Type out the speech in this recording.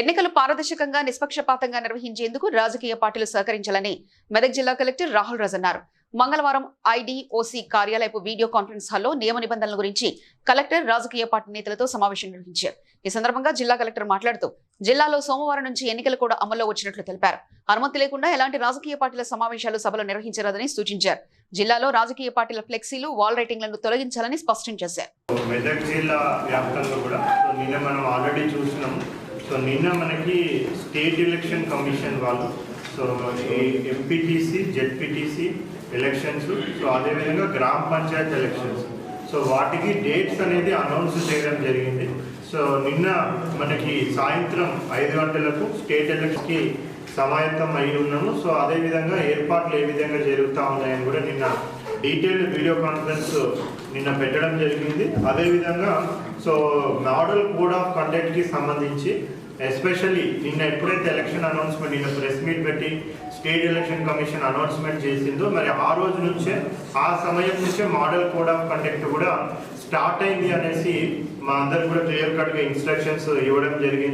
ఎన్నికలు పారదర్శకంగా నిష్పక్షపాతంగా నిర్వహించేందుకు రాజకీయ పార్టీలు సహకరించాలని మెదక్ జిల్లా కలెక్టర్ రాహుల్ రాజ్ అన్నారు. మంగళవారం ఐడిఓసి కార్యాలయపు వీడియో కాన్ఫరెన్స్ హాల్లో నియమ నిబంధనల గురించి కలెక్టర్ రాజకీయ పార్టీ నేతలతో సమావేశం నిర్వహించారు. ఈ సందర్భంగా జిల్లా కలెక్టర్ మాట్లాడుతూ జిల్లాలో సోమవారం నుంచి ఎన్నికలు కూడా అమల్లో వచ్చినట్లు తెలిపారు. అనుమతి లేకుండా ఎలాంటి రాజకీయ పార్టీల సమావేశాలు సభలు నిర్వహించరాదని సూచించారు. జిల్లాలో రాజకీయ పార్టీల ఫ్లెక్సీలు వాల్ రైటింగ్లను తొలగించాలని స్పష్టం చేశారు. సో నిన్న సో నిన్న మనకి స్టేట్ ఎలక్షన్ కమిషన్ వాళ్ళు so MPTC ZPTC elections so అదేవిధంగా గ్రామ పంచాయత్ ఎలక్షన్స్ సో వాటికి డేట్స్ అనేది అనౌన్స్ చేయడం జరిగింది. సో నిన్న మనకి సాయంత్రం ఐదు గంటలకు స్టేట్ ఎలక్షన్కి సమాయత్తం అయి ఉన్నాము. సో అదేవిధంగా ఏర్పాట్లు ఏ విధంగా జరుగుతూ ఉన్నాయని కూడా నిన్న డీటెయిల్ వీడియో కాన్ఫరెన్స్ నిన్న పెట్టడం జరిగింది. అదేవిధంగా సో మోడల్ కోడ్ ఆఫ్ కండక్ట్కి సంబంధించి ఎస్పెషల్లీ నిన్న ఎప్పుడైతే ఎలక్షన్ అనౌన్స్మెంట్ నిన్న ప్రెస్ మీట్ పెట్టి స్టేట్ ఎలక్షన్ కమిషన్ అనౌన్స్మెంట్ చేసిందో మరి ఆ రోజు నుంచే ఆ సమయం నుంచే మోడల్ కోడ్ ఆఫ్ కండక్ట్ కూడా స్టార్ట్ అయింది అనేసి మా అందరికి కూడా క్లియర్ కట్గా ఇన్స్ట్రక్షన్స్ ఇవ్వడం జరిగింది.